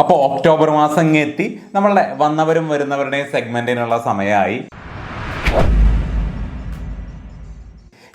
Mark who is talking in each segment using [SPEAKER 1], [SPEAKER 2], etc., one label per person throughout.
[SPEAKER 1] അപ്പോൾ ഒക്ടോബർ മാസം എത്തി. നമ്മളുടെ വന്നവരും വരുന്നവരുടെയും സെഗ്മെന്റിനുള്ള സമയമായി.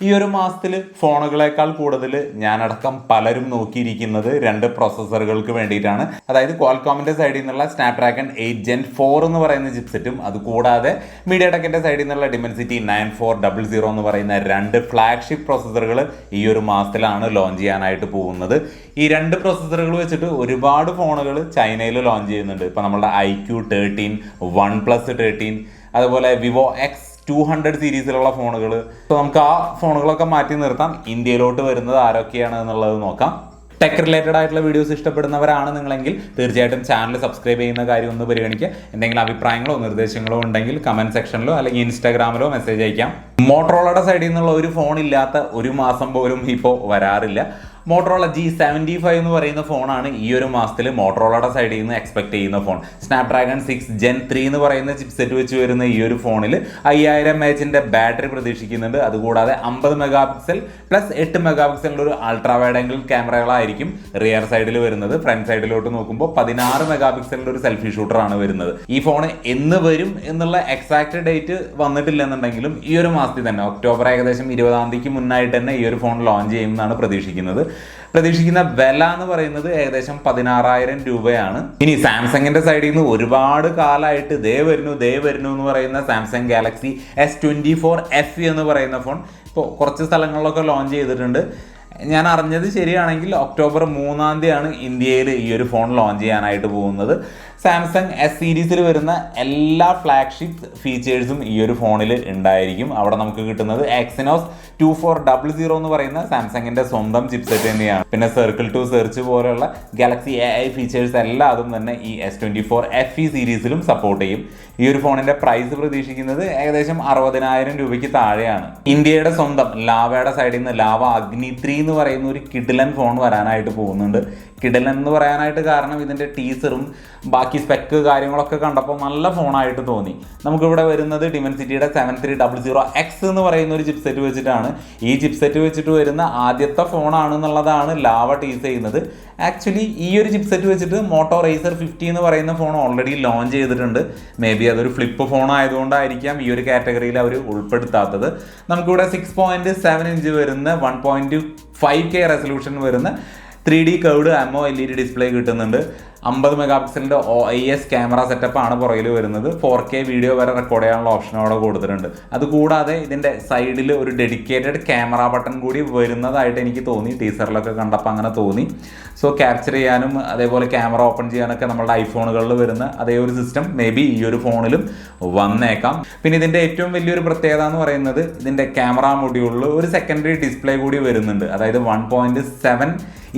[SPEAKER 1] ഈ ഒരു മാസത്തിൽ ഫോണുകളെക്കാൾ കൂടുതൽ ഞാനടക്കം പലരും നോക്കിയിരിക്കുന്നത് രണ്ട് പ്രോസസ്സറുകൾക്ക് വേണ്ടിയിട്ടാണ്. അതായത് ക്വാൾകോമിന്റെ സൈഡിൽ നിന്നുള്ള സ്നാപ്ഡ്രാഗൺ എയ്റ്റ് ജെൻ ഫോർ എന്ന് പറയുന്ന ചിപ്സെറ്റും അതുകൂടാതെ മീഡിയ ടെക്കിന്റെ സൈഡിൽ നിന്നുള്ള Dimensity nine four double zero എന്ന് പറയുന്ന രണ്ട് ഫ്ലാഗ്ഷിപ്പ് പ്രോസസ്സറുകൾ ഈ ഒരു മാസത്തിലാണ് ലോഞ്ച് ചെയ്യാനായിട്ട് പോകുന്നത്. ഈ രണ്ട് പ്രോസസ്സറുകൾ വെച്ചിട്ട് ഒരുപാട് ഫോണുകൾ ചൈനയിൽ ലോഞ്ച് ചെയ്യുന്നുണ്ട്. ഇപ്പോൾ നമ്മുടെ I Q thirteen OnePlus thirteen അതുപോലെ വിവോ എക്സ് ടു ഹൺഡ്രഡ് സീരീസിലുള്ള ഫോണുകൾ. അപ്പോൾ നമുക്ക് ആ ഫോണുകളൊക്കെ മാറ്റി നിർത്താം. ഇന്ത്യയിലോട്ട് വരുന്നത് ആരൊക്കെയാണ് എന്നുള്ളത് നോക്കാം. ടെക് റിലേറ്റഡ് ആയിട്ടുള്ള വീഡിയോസ് ഇഷ്ടപ്പെടുന്നവരാണ് നിങ്ങളെങ്കിൽ തീർച്ചയായിട്ടും ചാനൽ സബ്സ്ക്രൈബ് ചെയ്യുന്ന കാര്യം ഒന്ന് പരിഗണിക്കുക. എന്തെങ്കിലും അഭിപ്രായങ്ങളോ നിർദ്ദേശങ്ങളോ ഉണ്ടെങ്കിൽ കമന്റ് സെക്ഷനിലോ അല്ലെങ്കിൽ ഇൻസ്റ്റാഗ്രാമിലോ മെസ്സേജ് അയക്കാം. മോട്ടറോളയുടെ സൈഡിൽ നിന്നുള്ള ഒരു ഫോൺ ഇല്ലാത്ത ഒരു മാസം പോലും ഇപ്പോൾ വരാറില്ല. മോട്ടറോള ജി സെവന്റി ഫൈവ് എന്ന് പറയുന്ന ഫോണാണ് ഈ ഒരു മാസത്തിൽ മോട്ടറോളയുടെ സൈഡിൽ നിന്ന് എക്സ്പെക്ട് ചെയ്യുന്ന phone. Snapdragon six gen three എന്ന് പറയുന്ന ചിപ്സെറ്റ് വെച്ച് വരുന്ന ഈ ഒരു ഫോണിൽ അയ്യായിരം എച്ചിന്റെ ബാറ്ററി പ്രതീക്ഷിക്കുന്നുണ്ട്. അതുകൂടാതെ അമ്പത് മെഗാ പിക്സൽ പ്ലസ് എട്ട് മെഗാ പിക്സലിന്റെ ഒരു അൾട്രാ വൈഡ് ആംഗിൾ ക്യാമറകളായിരിക്കും റിയർ സൈഡിൽ വരുന്നത്. ഫ്രണ്ട് സൈഡിലോട്ട് നോക്കുമ്പോൾ പതിനാറ് മെഗാ പിക്സലിന്റെ ഒരു സെൽഫി ഷൂട്ടറാണ് വരുന്നത്. ഈ ഫോൺ എന്ന് വരും എന്നുള്ള എക്സാക്ട് ഡേറ്റ് വന്നിട്ടില്ലെന്നുണ്ടെങ്കിലും ഈ ഒരു മാസത്തിൽ തന്നെ ഒക്ടോബർ ഏകദേശം ഇരുപതാം തീയതിക്ക് മുന്നായിട്ട് തന്നെ ഈ ഒരു ഫോൺ ലോഞ്ച് ചെയ്യുമെന്നാണ് പ്രതീക്ഷിക്കുന്നത്. പ്രതീക്ഷിക്കുന്ന വില എന്ന് പറയുന്നത് ഏകദേശം പതിനാറായിരം രൂപയാണ്. ഇനി സാംസങ്ങിന്റെ സൈഡിൽ നിന്ന് ഒരുപാട് കാലമായിട്ട് ദേ വരുന്നു ദേ വരുന്നു എന്ന് പറയുന്ന Samsung Galaxy S twenty four F എന്ന് പറയുന്ന ഫോൺ ഇപ്പോൾ കുറച്ച് സ്ഥലങ്ങളിലൊക്കെ ലോഞ്ച് ചെയ്തിട്ടുണ്ട്. ഞാൻ അറിഞ്ഞത് ശരിയാണെങ്കിൽ ഒക്ടോബർ മൂന്നാം തീയതിയാണ് ഇന്ത്യയിൽ ഈ ഒരു ഫോൺ ലോഞ്ച് ചെയ്യാനായിട്ട് പോകുന്നത്. സാംസങ് എസ് സീരീസിൽ വരുന്ന എല്ലാ ഫ്ലാഗ്ഷിപ്പ് ഫീച്ചേഴ്സും ഈ ഒരു ഫോണിൽ ഉണ്ടായിരിക്കും. അവിടെ നമുക്ക് കിട്ടുന്നത് Exynos two four double zero എന്ന് പറയുന്ന സാംസങ്ങിന്റെ സ്വന്തം ചിപ്സെറ്റ് തന്നെയാണ്. പിന്നെ സർക്കിൾ ടു സെർച്ച് പോലെയുള്ള ഗാലക്സി എ ഐ ഫീച്ചേഴ്സ് എല്ലാതും തന്നെ ഈ S twenty four F E സീരീസിലും support ചെയ്യും. ഈ ഒരു ഫോണിന്റെ പ്രൈസ് പ്രതീക്ഷിക്കുന്നത് ഏകദേശം അറുപതിനായിരം രൂപയ്ക്ക് താഴെയാണ്. ഇന്ത്യയുടെ സ്വന്തം ലാവയുടെ സൈഡിൽ നിന്ന് ലാവ അഗ്നി ത്രീ എന്ന് പറയുന്ന ഒരു കിഡിലൻ ഫോൺ വരാനായിട്ട് പോകുന്നുണ്ട്. കിഡിലൻ എന്ന് പറയാനായിട്ട് കാരണം ഇതിന്റെ ടീസറും ബാക്കി സ്പെക്ക് കാര്യങ്ങളൊക്കെ കണ്ടപ്പോൾ നല്ല ഫോണായിട്ട് തോന്നി. നമുക്കിവിടെ വരുന്നത് ഡിമെൻസിറ്റിയുടെ seven three double zero X എന്ന് പറയുന്ന ഒരു ചിപ്സെറ്റ് വെച്ചിട്ടാണ്. ഈ ചിപ്സെറ്റ് വെച്ചിട്ട് വരുന്ന ആദ്യത്തെ ഫോണാണെന്നുള്ളതാണ് ലാവ ടീസ് ചെയ്യുന്നത്. ആക്ച്വലി ഈ ഒരു ചിപ്സെറ്റ് വെച്ചിട്ട് മോട്ടോ റേസർ ഫിഫ്റ്റി എന്ന് പറയുന്ന ഫോൺ ഓൾറെഡി ലോഞ്ച് ചെയ്തിട്ടുണ്ട്. മേ ബി അതൊരു ഫ്ലിപ്പ് ഫോൺ ആയതുകൊണ്ടായിരിക്കാം ഈ ഒരു കാറ്റഗറിയിൽ അവർ ഉൾപ്പെടുത്താത്തത്. നമുക്കിവിടെ സിക്സ് പോയിന്റ് സെവൻ ഇഞ്ച് വരുന്ന one point five K resolution വരുന്ന three D curved AMOLED display കിട്ടുന്നുണ്ട്. അമ്പത് mega പിക്സലിന്റെ O I S camera setup ആണ് പുറകിൽ വരുന്നത്. ഫോർ കെ വീഡിയോ വരെ റെക്കോർഡ് ചെയ്യാനുള്ള ഓപ്ഷൻ അവിടെ കൊടുത്തിട്ടുണ്ട്. അതുകൂടാതെ ഇതിന്റെ സൈഡിൽ ഒരു ഡെഡിക്കേറ്റഡ് ക്യാമറ ബട്ടൺ കൂടി വരുന്നതായിട്ട് എനിക്ക് തോന്നി. ടീസറിലൊക്കെ കണ്ടപ്പോൾ അങ്ങനെ തോന്നി. സോ ക്യാപ്ചർ ചെയ്യാനും അതേപോലെ ക്യാമറ ഓപ്പൺ ചെയ്യാനൊക്കെ നമ്മുടെ ഐഫോണുകളിൽ വരുന്ന അതേ ഒരു സിസ്റ്റം മേ ബി ഈ ഒരു ഫോണിലും വന്നേക്കാം. പിന്നെ ഇതിന്റെ ഏറ്റവും വലിയൊരു പ്രത്യേകത എന്ന് പറയുന്നത് ഇതിന്റെ ക്യാമറ മൊഡ്യൂളിൽ ഒരു സെക്കൻഡറി ഡിസ്പ്ലേ കൂടി വരുന്നുണ്ട്. അതായത് വൺ പോയിന്റ് സെവൻ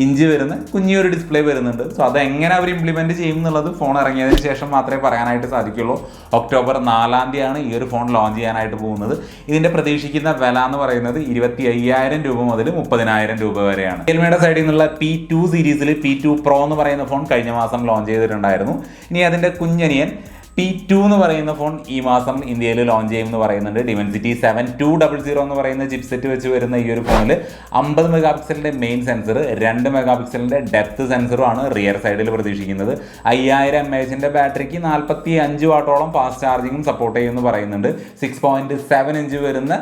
[SPEAKER 1] ഇഞ്ച് വരുന്ന കുഞ്ഞിയൊരു ഡിസ്പ്ലേ വരുന്നുണ്ട്. സോ അത് എങ്ങനെ അവർ ഇംപ്ലിമെന്റ് ചെയ്യും എന്നുള്ളത് ഫോൺ ഇറങ്ങിയതിന് ശേഷം മാത്രമേ പറയാനായിട്ട് സാധിക്കുള്ളൂ. ഒക്ടോബർ നാലാം തീയതിയാണ് ഈ ഒരു ഫോൺ ലോഞ്ച് ചെയ്യാനായിട്ട് പോകുന്നത്. ഇതിന്റെ പ്രതീക്ഷിക്കുന്ന വില എന്ന് പറയുന്നത് ഇരുപത്തി അയ്യായിരം രൂപ മുതൽ മുപ്പതിനായിരം രൂപ വരെയാണ്. റിയൽമിയുടെ സൈഡിൽ നിന്നുള്ള പി ടു സീരീസിൽ പി ടു പ്രോ എന്ന് പറയുന്ന ഫോൺ കഴിഞ്ഞ മാസം ലോഞ്ച് ചെയ്തിട്ടുണ്ടായിരുന്നു. ഇനി അതിന്റെ കുഞ്ഞനിയൻ പി ടു എന്ന് പറയുന്ന ഫോൺ ഈ മാസം ഇന്ത്യയിൽ ലോഞ്ച് ചെയ്യുമെന്ന് പറയുന്നുണ്ട്. Dimensity seven two double zero എന്ന് പറയുന്ന ചിപ്സെറ്റ് വെച്ച് വരുന്ന ഈ ഒരു ഫോണിൽ അമ്പത് മെഗാ പിക്സലിന്റെ മെയിൻ സെൻസർ രണ്ട് മെഗാ പിക്സലിന്റെ ഡെപ്ത് സെൻസറും ആണ് റിയർ സൈഡിൽ പ്രതീക്ഷിക്കുന്നത്. അയ്യായിരം എം എച്ചിന്റെ ബാറ്ററിക്ക് നാൽപ്പത്തി അഞ്ച് വാട്ടോളം ഫാസ്റ്റ് ചാർജിങ്ങും സപ്പോർട്ട് ചെയ്യുമെന്ന് പറയുന്നുണ്ട്. സിക്സ് പോയിന്റ് സെവൻ ഇഞ്ച് വരുന്ന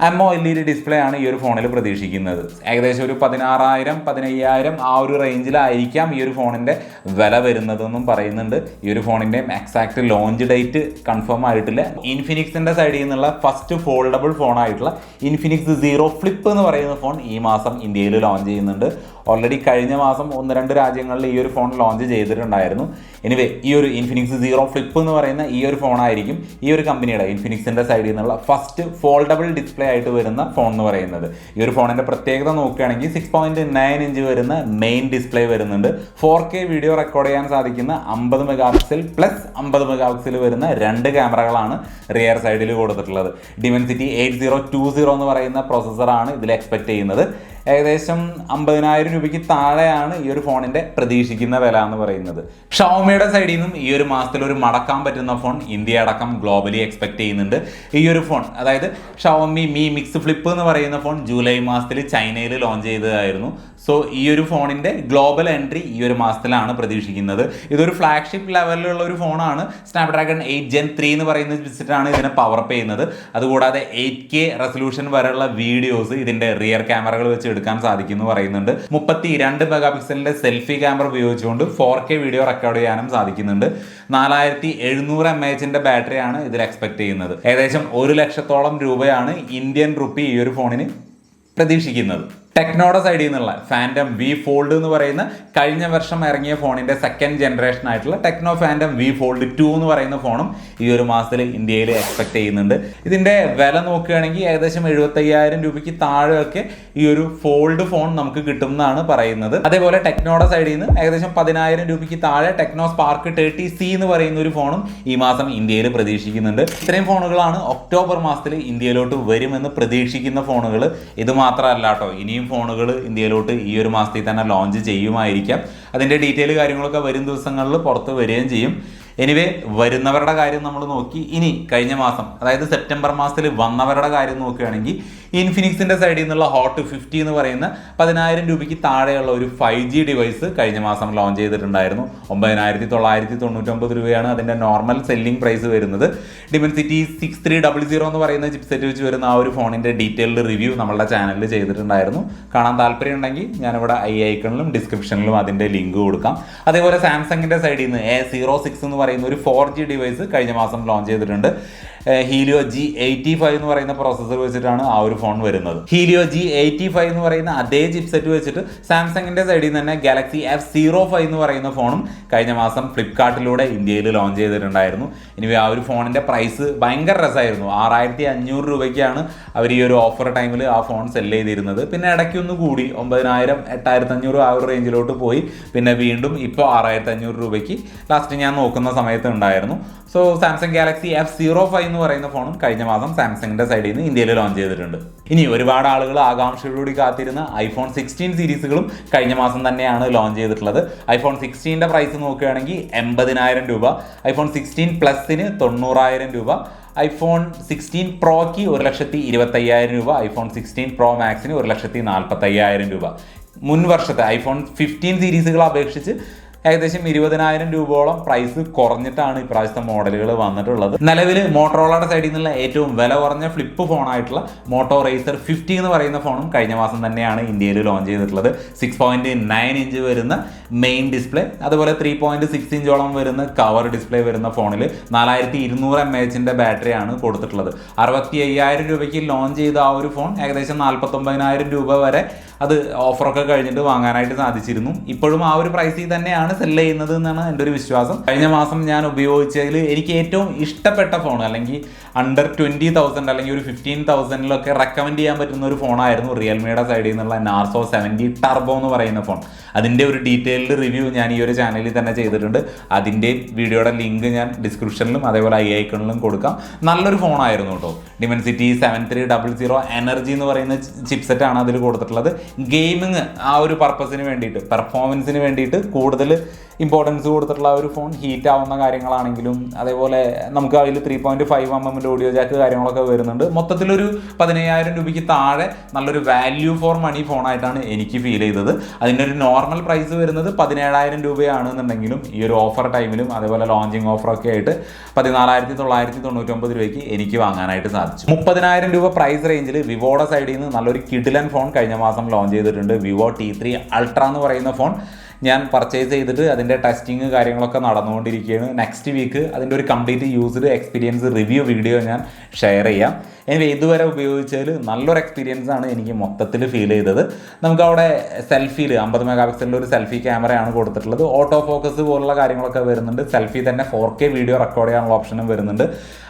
[SPEAKER 1] അമോ എൽ ഇ ഡി ഡിസ്പ്ലേ ആണ് ഈ ഒരു ഫോണിൽ പ്രതീക്ഷിക്കുന്നത്. ഏകദേശം ഒരു പതിനാറായിരം പതിനയ്യായിരം ആ ഒരു റേഞ്ചിലായിരിക്കാം ഈ ഒരു ഫോണിന്റെ വില വരുന്നതെന്നും പറയുന്നുണ്ട്. ഈ ഒരു ഫോണിന്റെ എക്സാക്ട് ലോഞ്ച് ഡേറ്റ് കൺഫേം ആയിട്ടില്ല. ഇൻഫിനിക്സിന്റെ സൈഡിൽ നിന്നുള്ള ഫസ്റ്റ് ഫോൾഡബിൾ ഫോണായിട്ടുള്ള ഇൻഫിനിക്സ് സീറോ ഫ്ലിപ്പ് എന്ന് പറയുന്ന ഫോൺ ഈ മാസം ഇന്ത്യയിൽ ലോഞ്ച് ചെയ്യുന്നുണ്ട്. ഓൾറെഡി കഴിഞ്ഞ മാസം ഒന്ന് രണ്ട് രാജ്യങ്ങളിൽ ഈ ഒരു ഫോൺ ലോഞ്ച് ചെയ്തിട്ടുണ്ടായിരുന്നു. എനിവേ ഈ ഒരു ഇൻഫിനിക്സ് സീറോ ഫ്ലിപ്പ് എന്ന് പറയുന്ന ഈ ഒരു ഫോണായിരിക്കും ഈ ഒരു കമ്പനിയുടെ ഇൻഫിനിക്സിന്റെ സൈഡിൽ നിന്നുള്ള ഫസ്റ്റ് ഫോൾഡബിൾ ഡിസ്പ്ലേ ആയിട്ട് വരുന്ന ഫോൺ എന്ന് പറയുന്നത്. ഈ ഒരു ഫോണിന്റെ പ്രത്യേകത നോക്കുകയാണെങ്കിൽ സിക്സ് പോയിന്റ് നയൻ ഇഞ്ച് വരുന്ന മെയിൻ ഡിസ്പ്ലേ വരുന്നുണ്ട്. ഫോർ കെ വീഡിയോ റെക്കോർഡ് ചെയ്യാൻ സാധിക്കുന്ന അമ്പത് മെഗാ പിക്സൽ പ്ലസ് അമ്പത് മെഗാ പിക്സൽ വരുന്ന രണ്ട് ക്യാമറകളാണ് റിയർ സൈഡിൽ കൊടുത്തിട്ടുള്ളത്. Dimensity eight zero two zero എന്ന് പറയുന്ന പ്രോസസ്സറാണ് ഇതിൽ എക്സ്പെക്ട് ചെയ്യുന്നത്. ഏകദേശം അമ്പതിനായിരം രൂപയ്ക്ക് താഴെയാണ് ഈ ഒരു ഫോണിന്റെ പ്രതീക്ഷിക്കുന്ന വില എന്ന് പറയുന്നത്. ഷവോമിയുടെ സൈഡിൽ നിന്നും ഈ ഒരു മാസത്തിൽ ഒരു മടക്കാൻ പറ്റുന്ന ഫോൺ ഇന്ത്യ അടക്കം ഗ്ലോബലി എക്സ്പെക്ട് ചെയ്യുന്നുണ്ട്. ഈ ഒരു ഫോൺ അതായത് ഷവോമി മി മിക്സ് ഫ്ലിപ്പ് എന്ന് പറയുന്ന ഫോൺ ജൂലൈ മാസത്തിൽ ചൈനയിൽ ലോഞ്ച് ചെയ്തതായിരുന്നു. സോ ഈ ഒരു ഫോണിന്റെ ഗ്ലോബൽ എൻട്രി ഈ ഒരു മാസത്തിലാണ് പ്രതീക്ഷിക്കുന്നത്. ഇതൊരു ഫ്ലാഗ്ഷിപ്പ് ലെവലിലുള്ള ഒരു ഫോണാണ്. സ്നാപ്ഡ്രാഗൺ എയ്റ്റ് ജെൻ ത്രീ എന്ന് പറയുന്ന വിസിറ്റാണ് ഇതിനെ പവർ അപ്പ് ചെയ്യുന്നത്. അതുകൂടാതെ എയ്റ്റ് കെ റെസൊല്യൂഷൻ വരെയുള്ള വീഡിയോസ് ഇതിന്റെ റിയർ ക്യാമറകൾ വെച്ച് എടുക്കാൻ സാധിക്കും എന്ന് പറയുന്നുണ്ട്. മുപ്പത്തി രണ്ട് മെഗാ പിക്സലിന്റെ സെൽഫി ക്യാമറ ഉപയോഗിച്ചുകൊണ്ട് ഫോർ കെ വീഡിയോ റെക്കോർഡ് ചെയ്യാനും സാധിക്കുന്നുണ്ട്. നാലായിരത്തി എഴുന്നൂറ് എം എച്ചിന്റെ ബാറ്ററിയാണ് ഇതിൽ എക്സ്പെക്ട് ചെയ്യുന്നത്. ഏകദേശം ഒരു ലക്ഷത്തോളം രൂപയാണ് ഇന്ത്യൻ റുപ്പി ഈ ഒരു ഫോണിന് പ്രതീക്ഷിക്കുന്നത്. ടെക്നോയുടെ സൈഡിൽ നിന്നുള്ള ഫാന്റം വി ഫോൾഡ് എന്ന് പറയുന്ന കഴിഞ്ഞ വർഷം ഇറങ്ങിയ ഫോണിന്റെ സെക്കൻഡ് ജനറേഷൻ ആയിട്ടുള്ള Tecno Phantom V Fold two എന്ന് പറയുന്ന ഫോണും ഈ ഒരു മാസത്തിൽ ഇന്ത്യയിൽ എക്സ്പെക്ട് ചെയ്യുന്നുണ്ട്. ഇതിന്റെ വില നോക്കുകയാണെങ്കിൽ ഏകദേശം എഴുപത്തയ്യായിരം രൂപയ്ക്ക് താഴെയൊക്കെ ഈ ഒരു ഫോൾഡ് ഫോൺ നമുക്ക് കിട്ടും എന്നാണ് പറയുന്നത്. അതേപോലെ ടെക്നോയുടെ സൈഡിൽ നിന്ന് ഏകദേശം പതിനായിരം രൂപയ്ക്ക് താഴെ ടെക്നോ സ്പാർക്ക് തേർട്ടി സി എന്ന് പറയുന്ന ഒരു ഫോണും ഈ മാസം ഇന്ത്യയിൽ പ്രതീക്ഷിക്കുന്നുണ്ട്. ഇത്രയും ഫോണുകളാണ് ഒക്ടോബർ മാസത്തിൽ ഇന്ത്യയിലോട്ട് വരുമെന്ന് പ്രതീക്ഷിക്കുന്ന ഫോണുകൾ ഇത് മാത്രമല്ല കേട്ടോ ഇനിയും ഫോണുകൾ ഇന്ത്യയിലോട്ട് ഈ ഒരു മാസത്തിൽ തന്നെ ലോഞ്ച് ചെയ്യുമായിരിക്കാം. അതിന്റെ ഡീറ്റെയിൽ കാര്യങ്ങളൊക്കെ വരും ദിവസങ്ങളിൽ പുറത്ത് വരികയും ചെയ്യും. എനിവേ വരുന്നവരുടെ കാര്യം നമ്മൾ നോക്കി. ഇനി കഴിഞ്ഞ മാസം അതായത് സെപ്റ്റംബർ മാസത്തിൽ വന്നവരുടെ കാര്യം നോക്കുകയാണെങ്കിൽ ഇൻഫിനിക്സിന്റെ സൈഡിൽ നിന്നുള്ള ഹോട്ട് ഫിഫ്റ്റി എന്ന് പറയുന്ന പതിനായിരം രൂപയ്ക്ക് താഴെയുള്ള ഒരു ഫൈവ് ജി ഡിവൈസ് കഴിഞ്ഞ മാസം ലോഞ്ച് ചെയ്തിട്ടുണ്ടായിരുന്നു. ഒമ്പതിനായിരത്തി തൊള്ളായിരത്തി തൊണ്ണൂറ്റൊമ്പത് രൂപയാണ് അതിന്റെ നോർമൽ സെല്ലിംഗ് പ്രൈസ് വരുന്നത്. Dimensity six three double zero എന്ന് പറയുന്ന ചിപ്സെറ്റ് വെച്ച് വരുന്ന ആ ഒരു ഫോണിന്റെ ഡീറ്റെയിൽഡ് റിവ്യൂ നമ്മളുടെ ചാനലിൽ ചെയ്തിട്ടുണ്ടായിരുന്നു. കാണാൻ താല്പര്യം ഉണ്ടെങ്കിൽ ഞാനിവിടെ ഐ ഐക്കണിലും ഡിസ്ക്രിപ്ഷനിലും അതിന്റെ ലിങ്ക് കൊടുക്കാം. അതേപോലെ സാംസങ്ങിന്റെ സൈഡിൽ നിന്ന് എ സീറോ സിക്സ് എന്ന് പറയുന്ന ഒരു ഫോർ ജി ഡിവൈസ് കഴിഞ്ഞ മാസം ലോഞ്ച് ചെയ്തിട്ടുണ്ട്. ഹീലിയോ ജി എയ്റ്റി ഫൈവ് എന്ന് പറയുന്ന പ്രോസസ്സർ വെച്ചിട്ടാണ് ആ ഒരു ഫോൺ വരുന്നത്. ഹീലിയോ ജി എയ്റ്റി ഫൈവ് എന്ന് പറയുന്ന അതേ ചിപ്സെറ്റ് വെച്ചിട്ട് സാംസങ്ങിന്റെ സൈഡിൽ നിന്ന് തന്നെ ഗാലക്സി എഫ് സീറോ ഫൈവ് എന്ന് പറയുന്ന ഫോണും കഴിഞ്ഞ മാസം ഫ്ലിപ്കാർട്ടിലൂടെ ഇന്ത്യയിൽ ലോഞ്ച് ചെയ്തിട്ടുണ്ടായിരുന്നു. ഇനി ആ ഒരു ഫോണിന്റെ പ്രൈസ് ഭയങ്കര രസമായിരുന്നു. ആറായിരത്തി അഞ്ഞൂറ് രൂപയ്ക്കാണ് അവർ ഈ ഒരു ഓഫർ ടൈമിൽ ആ ഫോൺ സെൽ ചെയ്തിരുന്നത്. പിന്നെ ഇടയ്ക്ക് ഒന്ന് കൂടി ഒമ്പതിനായിരം എട്ടായിരത്തി അഞ്ഞൂറ് ആ ഒരു റേഞ്ചിലോട്ട് പോയി. പിന്നെ വീണ്ടും ഇപ്പോൾ ആറായിരത്തി അഞ്ഞൂറ് രൂപയ്ക്ക് ലാസ്റ്റ് ഞാൻ നോക്കുന്ന സമയത്ത് ഉണ്ടായിരുന്നു. So Samsung Galaxy F zero five എന്ന് പറയുന്ന ഫോണും കഴിഞ്ഞ മാസം സാംസങ്ങിന്റെ സൈഡിൽ നിന്ന് ഇന്ത്യയിൽ ലോഞ്ച് ചെയ്തിട്ടുണ്ട്. ഇനി ഒരുപാട് ആളുകൾ ആകാംക്ഷയോടുകൂടി കാത്തിരുന്ന ഐഫോൺ സിക്സ്റ്റീൻ സീരീസുകളും കഴിഞ്ഞ മാസം തന്നെയാണ് ലോഞ്ച് ചെയ്തിട്ടുള്ളത്. ഐഫോൺ സിക്സ്റ്റീന്റെ പ്രൈസ് നോക്കുകയാണെങ്കിൽ എൺപതിനായിരം രൂപ ഐഫോൺ സിക്സ്റ്റീൻ പ്ലസിന് തൊണ്ണൂറായിരം രൂപ ഐഫോൺ സിക്സ്റ്റീൻ പ്രോയ്ക്ക് ഒരു ലക്ഷത്തി ഇരുപത്തയ്യായിരം രൂപ ഐഫോൺ സിക്സ്റ്റീൻ പ്രോ മാക്സിന് ഒരു ലക്ഷത്തി നാൽപ്പത്തയ്യായിരം രൂപ. മുൻ വർഷത്തെ ഐഫോൺ ഫിഫ്റ്റീൻ സീരീസുകളെ അപേക്ഷിച്ച് ഏകദേശം ഇരുപതിനായിരം രൂപയോളം പ്രൈസ് കുറഞ്ഞിട്ടാണ് ഇപ്രാവശ്യത്തെ മോഡലുകൾ വന്നിട്ടുള്ളത്. നിലവിൽ മോട്ടോറോളയുടെ സൈഡിൽ നിന്നുള്ള ഏറ്റവും വില കുറഞ്ഞ ഫ്ലിപ്പ് ഫോണായിട്ടുള്ള മോട്ടോ റേസർ ഫിഫ്റ്റി എന്ന് പറയുന്ന ഫോണും കഴിഞ്ഞ മാസം തന്നെയാണ് ഇന്ത്യയിൽ ലോഞ്ച് ചെയ്തിട്ടുള്ളത്. സിക്സ് പോയിന്റ് നയൻ ഇഞ്ച് വരുന്ന മെയിൻ ഡിസ്പ്ലേ അതുപോലെ ത്രീ പോയിന്റ് സിക്സ് ഇഞ്ചോളം വരുന്ന കവർ ഡിസ്പ്ലേ വരുന്ന ഫോണിൽ നാലായിരത്തി ഇരുന്നൂറ് എം എച്ചിന്റെ ബാറ്ററിയാണ് കൊടുത്തിട്ടുള്ളത്. അറുപത്തി അയ്യായിരം രൂപയ്ക്ക് ലോഞ്ച് ചെയ്ത ആ ഒരു ഫോൺ ഏകദേശം നാൽപ്പത്തൊമ്പതിനായിരം രൂപ വരെ അത് ഓഫറൊക്കെ കഴിഞ്ഞിട്ട് വാങ്ങാനായിട്ട് സാധിച്ചിരുന്നു. ഇപ്പോഴും ആ ഒരു പ്രൈസിൽ തന്നെയാണ് സെൽ ചെയ്യുന്നത് എന്നാണ് എന്റെ ഒരു വിശ്വാസം. കഴിഞ്ഞ മാസം ഞാൻ ഉപയോഗിച്ചതിൽ എനിക്ക് ഏറ്റവും ഇഷ്ടപ്പെട്ട ഫോൺ അല്ലെങ്കിൽ അണ്ടർ ട്വന്റി തൗസൻഡ് അല്ലെങ്കിൽ ഒരു ഫിഫ്റ്റീൻ തൗസൻഡിലൊക്കെ റെക്കമെൻഡ് ചെയ്യാൻ പറ്റുന്ന ഒരു ഫോണായിരുന്നു റിയൽമിയുടെ സൈഡിൽ നിന്നുള്ള നാർസോ സെവന്റി ടർബോ എന്ന് പറയുന്ന ഫോൺ അതിന്റെ ഒരു ഡീറ്റെയിൽഡ് റിവ്യൂ ഞാൻ ഈ ഒരു ചാനലിൽ തന്നെ ചെയ്തിട്ടുണ്ട്. അതിന്റെ വീഡിയോയുടെ ലിങ്ക് ഞാൻ ഡിസ്ക്രിപ്ഷനിലും അതേപോലെ ഐ ഐക്കണിലും കൊടുക്കാം. നല്ലൊരു ഫോണായിരുന്നു കേട്ടോ. Dimensity seven three double zero energy എന്ന് പറയുന്ന ചിപ്സെറ്റ് ആണ് അതിൽ കൊടുത്തിട്ടുള്ളത്. ഗെയിമിങ് ആ ഒരു പർപ്പസിന് വേണ്ടിയിട്ട് പെർഫോമൻസിന് വേണ്ടിയിട്ട് കൂടുതൽ ഇമ്പോർട്ടൻസ് കൊടുത്തിട്ടുള്ള ഒരു ഫോൺ ഹീറ്റ് ആവുന്ന കാര്യങ്ങളാണെങ്കിലും അതേപോലെ നമുക്ക് അതിൽ ത്രീ പോയിന്റ് ഫൈവ് എം എമ്മിന്റെ ഓഡിയോ ജാക്ക് കാര്യങ്ങളൊക്കെ വരുന്നുണ്ട്. മൊത്തത്തിലൊരു പതിനയ്യായിരം രൂപയ്ക്ക് താഴെ നല്ലൊരു വാല്യൂ ഫോർ മണി ഫോണായിട്ടാണ് എനിക്ക് ഫീൽ ചെയ്തത്. അതിന്റെ ഒരു നോർമൽ പ്രൈസ് വരുന്നത് പതിനേഴായിരം രൂപയാണെന്നുണ്ടെങ്കിലും ഈ ഒരു ഓഫർ ടൈമിലും അതേപോലെ ലോഞ്ചിങ് ഓഫറൊക്കെ ആയിട്ട് പതിനാലായിരത്തി തൊള്ളായിരത്തി തൊണ്ണൂറ്റൊമ്പത് രൂപയ്ക്ക് എനിക്ക് വാങ്ങാനായിട്ട് സാധിച്ചു. മുപ്പതിനായിരം രൂപ പ്രൈസ് റേഞ്ചിൽ വിവോയുടെ സൈഡിൽ നിന്ന് നല്ലൊരു കിഡിലൻ ഫോൺ കഴിഞ്ഞ മാസം ലോഞ്ച് ചെയ്തിട്ടുണ്ട്. വിവോ ടി ത്രീ അൾട്ര എന്ന് പറയുന്ന ഫോൺ ഞാൻ പർച്ചേസ് ചെയ്തിട്ട് അതിന്റെ ടെസ്റ്റിങ് കാര്യങ്ങളൊക്കെ നടന്നുകൊണ്ടിരിക്കുകയാണ്. നെക്സ്റ്റ് വീക്ക് അതിന്റെ ഒരു complete used experience review video ഞാൻ ഷെയർ ചെയ്യാം. എനിക്ക് ഇതുവരെ ഉപയോഗിച്ചതിൽ നല്ലൊരു എക്സ്പീരിയൻസ് ആണ് എനിക്ക് മൊത്തത്തിൽ ഫീൽ ചെയ്തത്. നമുക്ക് അവിടെ സെൽഫിയിൽ അമ്പത് മെഗാ പിക്സലിന്റെ ഒരു സെൽഫി ക്യാമറയാണ് കൊടുത്തിട്ടുള്ളത്. ഓട്ടോ ഫോക്കസ് പോലുള്ള കാര്യങ്ങളൊക്കെ വരുന്നുണ്ട്. സെൽഫി തന്നെ ഫോർ കെ വീഡിയോ റെക്കോർഡ് ചെയ്യാനുള്ള ഓപ്ഷനും വരുന്നുണ്ട്.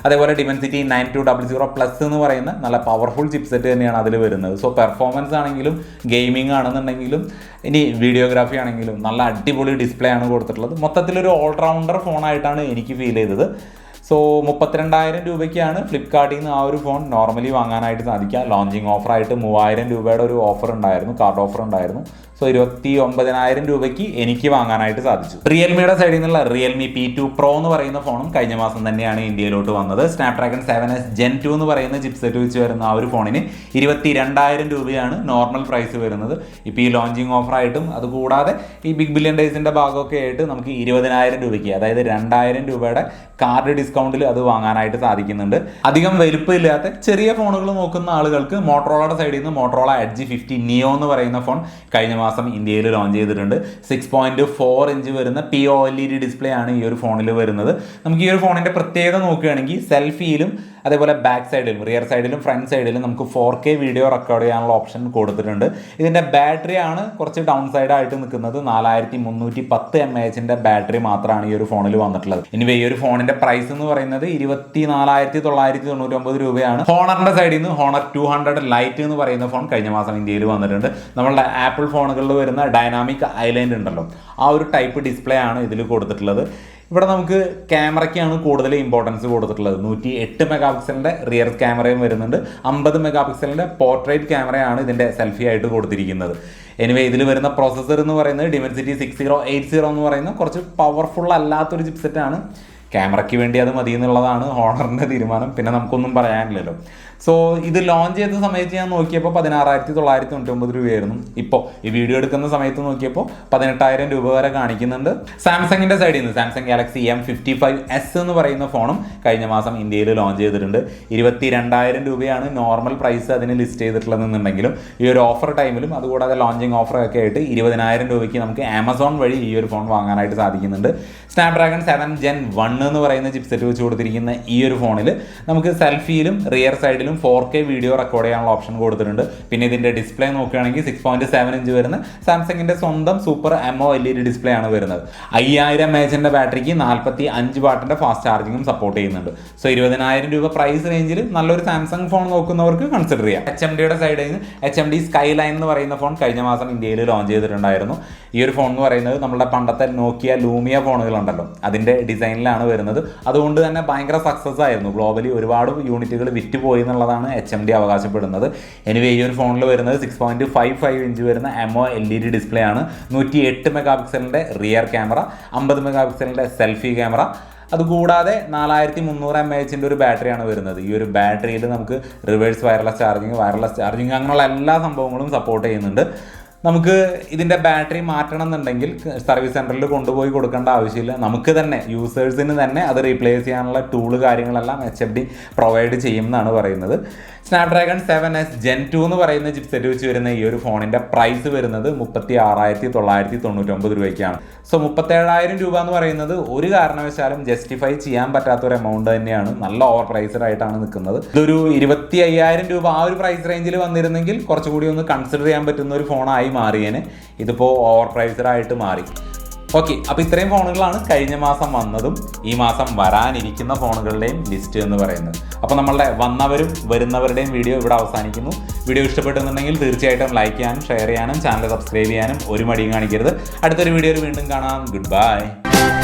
[SPEAKER 1] അതേപോലെ Dimensity nine two double zero plus എന്ന് പറയുന്ന നല്ല പവർഫുൾ ചിപ്സെറ്റ് തന്നെയാണ് അതിൽ വരുന്നത്. സോ പെർഫോമൻസ് ആണെങ്കിലും ഗെയിമിംഗ് ആണെന്നുണ്ടെങ്കിലും ഇനി വീഡിയോഗ്രാഫി ആണെങ്കിലും നല്ല അടിപൊളി ഡിസ്പ്ലേ ആണ് കൊടുത്തിട്ടുള്ളത്. മൊത്തത്തിലൊരു ഓൾറൗണ്ടർ ഫോണായിട്ടാണ് എനിക്ക് ഫീൽ ചെയ്തത്. സോ മുപ്പത്തിരണ്ടായിരം രൂപയ്ക്കാണ് ഫ്ലിപ്കാർട്ടിൽ നിന്ന് ആ ഒരു ഫോൺ നോർമലി വാങ്ങാനായിട്ട് സാധിക്കുക. ലോഞ്ചിങ് ഓഫറായിട്ട് മൂവായിരം രൂപയുടെ ഒരു ഓഫർ ഉണ്ടായിരുന്നു കാർഡ് ഓഫർ ഉണ്ടായിരുന്നു. സോ ഇരുപത്തി ഒമ്പതിനായിരം രൂപയ്ക്ക് എനിക്ക് വാങ്ങാനായിട്ട് സാധിച്ചു. റിയൽമിയുടെ സൈഡിൽ നിന്നുള്ള റിയൽമി പി ടു പ്രോ എന്ന് പറയുന്ന ഫോണും കഴിഞ്ഞ മാസം തന്നെയാണ് ഇന്ത്യയിലോട്ട് വന്നത്. Snapdragon seven S gen two എന്ന് പറയുന്ന ചിപ്സെറ്റ് വെച്ച് വരുന്ന ആ ഒരു ഫോണിന് ഇരുപത്തി രണ്ടായിരം രൂപയാണ് നോർമൽ പ്രൈസ് വരുന്നത്. ഇപ്പോൾ ഈ ലോഞ്ചിങ് ഓഫറായിട്ടും അതുകൂടാതെ ഈ ബിഗ് ബില്യൺ ഡേയ്സിന്റെ ഭാഗമൊക്കെ ആയിട്ട് നമുക്ക് ഇരുപതിനായിരം രൂപയ്ക്ക് അതായത് രണ്ടായിരം രൂപയുടെ കാർഡ് ഡിസ്കൗണ്ടിൽ അത് വാങ്ങാനായിട്ട് സാധിക്കുന്നുണ്ട്. അധികം വലുപ്പമില്ലാത്ത ചെറിയ ഫോണുകൾ നോക്കുന്ന ആളുകൾക്ക് മോട്ടറോളയുടെ സൈഡിൽ നിന്ന് മോട്ടറോള എഡ്ജ് ഫിഫ്റ്റി നിയോ എന്ന് പറയുന്ന ഫോൺ കഴിഞ്ഞ മാസം ഇന്ത്യയിൽ ലോഞ്ച് ചെയ്തിട്ടുണ്ട്. സിക്സ് പോയിന്റ് ഫോർ ഇഞ്ച് വരുന്ന P O L E D display ആണ് ഈ ഒരു ഫോണിൽ വരുന്നത്. നമുക്ക് ഈ ഒരു ഫോണിന്റെ പ്രത്യേകത നോക്കുകയാണെങ്കിൽ സെൽഫിയിലും അതേപോലെ ബാക്ക് സൈഡിലും റിയർ സൈഡിലും ഫ്രണ്ട് സൈഡിലും നമുക്ക് ഫോർ കെ വീഡിയോ റെക്കോർഡ് ചെയ്യാനുള്ള ഓപ്ഷൻ കൊടുത്തിട്ടുണ്ട്. ഇതിന്റെ ബാറ്ററി ആണ് കുറച്ച് ഡൗൺ സൈഡായിട്ട് നിൽക്കുന്നത്. നാലായിരത്തി മുന്നൂറ്റി പത്ത് എം എച്ചിന്റെ ബാറ്ററി മാത്രമാണ് ഈ ഒരു ഫോണിൽ വന്നിട്ടുള്ളത്. ഇനി ഈ ഒരു ഫോണിന്റെ പ്രൈസ് എന്ന് പറയുന്നത് ഇരുപത്തി നാലായിരത്തി തൊള്ളായിരത്തി തൊണ്ണൂറ്റി ഒമ്പത് രൂപയാണ്. ഹോണറിന്റെ സൈഡിൽ നിന്ന് ഹോണർ ടു ഹൺഡ്രഡ് ലൈറ്റ് എന്ന് പറയുന്ന ഫോൺ കഴിഞ്ഞ മാസം ഇന്ത്യയിൽ വന്നിട്ടുണ്ട്. നമ്മളുടെ ആപ്പിൾ ഫോണുകളിൽ വരുന്ന ഡൈനാമിക് ഐലൻഡ് ഉണ്ടല്ലോ. ആ ഒരു ടൈപ്പ് ഡിസ്പ്ലേ ആണ് ഇതിൽ കൊടുത്തിട്ടുള്ളത്. ഇവിടെ നമുക്ക് ക്യാമറയ്ക്കാണ് കൂടുതൽ ഇമ്പോർട്ടൻസ് കൊടുത്തിട്ടുള്ളത്. നൂറ്റി എട്ട് മെഗാ പിക്സലിന്റെ റിയർ ക്യാമറയും വരുന്നുണ്ട്. അമ്പത് മെഗാ പിക്സലിന്റെ പോർട്രേറ്റ് ക്യാമറയാണ് ഇതിന്റെ സെൽഫി ആയിട്ട് കൊടുത്തിരിക്കുന്നത്. എനിവേ ഇതിൽ വരുന്ന പ്രോസസ്സർ എന്ന് പറയുന്നത് Dimensity six zero eight zero എന്ന് പറയുന്ന കുറച്ച് പവർഫുൾ അല്ലാത്തൊരു ചിപ്സെറ്റാണ് ക്യാമറയ്ക്ക് വേണ്ടി അത് മതി എന്നുള്ളതാണ് ഹോണറിന്റെ തീരുമാനം. പിന്നെ നമുക്കൊന്നും പറയാനില്ലല്ലോ. സോ ഇത് ലോഞ്ച് ചെയ്ത സമയത്ത് ഞാൻ നോക്കിയപ്പോൾ പതിനാറായിരത്തി തൊള്ളായിരത്തി തൊണ്ണൂറ്റി ഒമ്പത് രൂപയായിരുന്നു. ഇപ്പോൾ ഈ വീഡിയോ എടുക്കുന്ന സമയത്ത് നോക്കിയപ്പോൾ പതിനെട്ടായിരം രൂപ വരെ കാണിക്കുന്നുണ്ട്. സാംസങ്ങിന്റെ സൈഡിൽ നിന്ന് Samsung Galaxy M fifty five S എന്ന് പറയുന്ന ഫോണും കഴിഞ്ഞ മാസം ഇന്ത്യയിൽ ലോഞ്ച് ചെയ്തിട്ടുണ്ട്. ഇരുപത്തി രണ്ടായിരം രൂപയാണ് നോർമൽ പ്രൈസ് അതിന് ലിസ്റ്റ് ചെയ്തിട്ടുള്ളതെന്നുണ്ടെങ്കിലും ഈ ഒരു ഓഫർ ടൈമിലും അതുകൂടാതെ ലോഞ്ചിങ് ഓഫറൊക്കെ ആയിട്ട് ഇരുപതിനായിരം രൂപയ്ക്ക് നമുക്ക് ആമസോൺ വഴി ഈ ഒരു ഫോൺ വാങ്ങാനായിട്ട് സാധിക്കുന്നുണ്ട്. സ്നാപ്ഡ്രാഗൺ സെവൻ ജെൻ വൺ എന്ന് പറയുന്ന ചിപ്സെറ്റ് വെച്ച് കൊടുത്തിരിക്കുന്ന ഈ ഒരു ഫോണിൽ നമുക്ക് സെൽഫിയിലും റിയർ സൈഡിലും ഫോർ കെ വീഡിയോ റെക്കോർഡ് ചെയ്യാനുള്ള ഓപ്ഷൻ കൊടുത്തിട്ടുണ്ട്. പിന്നെ ഇതിന്റെ ഡിസ്പ്ലേ നോക്കുകയാണെങ്കിൽ സിക്സ് പോയിന്റ് സെവൻ ഇഞ്ച് വരുന്ന സാംസങ്ങിന്റെ സ്വന്തം super MO L E D display ആണ് വരുന്നത്. അയ്യായിരം എച്ചിന്റെ ബാറ്ററിക്ക് നാൽപ്പത്തി അഞ്ച് വാട്ടിന്റെ ഫാസ്റ്റ് ചാർജിങ്ങും സപ്പോർട്ട് ചെയ്യുന്നുണ്ട്. സോ ഇരുപതിനായിരം രൂപ പ്രൈസ് റേഞ്ചിൽ നല്ലൊരു സാംസങ് ഫോൺ നോക്കുന്നവർക്ക് കൺസിഡർ ചെയ്യാം. എച്ച് എം ഡിയുടെ സൈഡിൽ നിന്ന് H M D sky line എന്ന് പറയുന്ന ഫോൺ കഴിഞ്ഞ മാസം ഇന്ത്യയിൽ ലോഞ്ച് ചെയ്തിട്ടുണ്ടായിരുന്നു. ഈ ഒരു ഫോൺ എന്ന് പറയുന്നത് നമ്മുടെ പണ്ടത്തെ നോക്കിയ ലൂമിയ ഫോണുകളുണ്ടല്ലോ അതിന്റെ ഡിസൈനിലാണ് വരുന്നത്. അതുകൊണ്ട് തന്നെ ഭയങ്കര സക്സസ് ആയിരുന്നു. ഗ്ലോബലി ഒരുപാട് യൂണിറ്റുകൾ വിറ്റ് പോയി എന്നുള്ളതാണ് എച്ച് എം ഡി അവകാശപ്പെടുന്നത്. എനിവേ ഈ ഒരു ഫോണിൽ വരുന്നത് six point five five inch വരുന്ന MO L E D display ആണ്. നൂറ്റി എട്ട് മെഗാ പിക്സലിന്റെ റിയർ ക്യാമറ അമ്പത് മെഗാ പിക്സലിന്റെ സെൽഫി ക്യാമറ അതുകൂടാതെ നാലായിരത്തി മുന്നൂറ് എം എച്ചിന്റെ ഒരു ബാറ്ററിയാണ് വരുന്നത്. ഈ ഒരു ബാറ്ററിയിൽ നമുക്ക് reverse wireless charging wireless charging അങ്ങനെയുള്ള എല്ലാ സംഭവങ്ങളും സപ്പോർട്ട് ചെയ്യുന്നുണ്ട്. നമുക്ക് ഇതിന്റെ ബാറ്ററി മാറ്റണം എന്നുണ്ടെങ്കിൽ സർവീസ് സെന്ററിൽ കൊണ്ടുപോയി കൊടുക്കേണ്ട ആവശ്യമില്ല. നമുക്ക് തന്നെ യൂസേഴ്സിന് തന്നെ അത് റീപ്ലേസ് ചെയ്യാനുള്ള ടൂൾ കാര്യങ്ങളെല്ലാം എച്ച് എഫ് ഡി പ്രൊവൈഡ് ചെയ്യുമെന്നാണ് പറയുന്നത്. Snapdragon seven S gen two എന്ന് പറയുന്ന ചിപ്സെറ്റ് വെച്ച് വരുന്ന ഈ ഒരു ഫോണിന്റെ പ്രൈസ് വരുന്നത് മുപ്പത്തി ആറായിരത്തി തൊള്ളായിരത്തി തൊണ്ണൂറ്റൊമ്പത് രൂപയ്ക്കാണ്. സോ മുപ്പത്തേഴായിരം രൂപ എന്ന് പറയുന്നത് ഒരു കാരണവശാലും ജസ്റ്റിഫൈ ചെയ്യാൻ പറ്റാത്ത ഒരു എമൗണ്ട് തന്നെയാണ്. നല്ല ഓവർ പ്രൈസ്ഡ് ആയിട്ടാണ് നിൽക്കുന്നത്. ഇതൊരു ഇരുപത്തി അയ്യായിരം രൂപ ആ ഒരു പ്രൈസ് റേഞ്ചിൽ വന്നിരുന്നെങ്കിൽ കുറച്ചുകൂടി ഒന്ന് കൺസിഡർ ചെയ്യാൻ പറ്റുന്ന ഒരു ഫോണായി മാറിയേനെ. ഇതിപ്പോൾ ഓവർ പ്രൈസ്ഡ് ആയിട്ട് മാറി. ഓക്കെ അപ്പോൾ ഇത്രയും ഫോണുകളാണ് കഴിഞ്ഞ മാസം വന്നതും ഈ മാസം വരാനിരിക്കുന്ന ഫോണുകളുടെയും ലിസ്റ്റ് എന്ന് പറയുന്നത്. അപ്പോൾ നമ്മളുടെ വന്നവരും വരുന്നവരുടെയും വീഡിയോ ഇവിടെ അവസാനിക്കുന്നു. വീഡിയോ ഇഷ്ടപ്പെട്ടെന്നുണ്ടെങ്കിൽ തീർച്ചയായിട്ടും ലൈക്ക് ചെയ്യാനും ഷെയർ ചെയ്യാനും ചാനൽ സബ്സ്ക്രൈബ് ചെയ്യാനും ഒരു മടിയും കാണിക്കരുത്. അടുത്തൊരു വീഡിയോയിൽ വീണ്ടും കാണാം. Good bye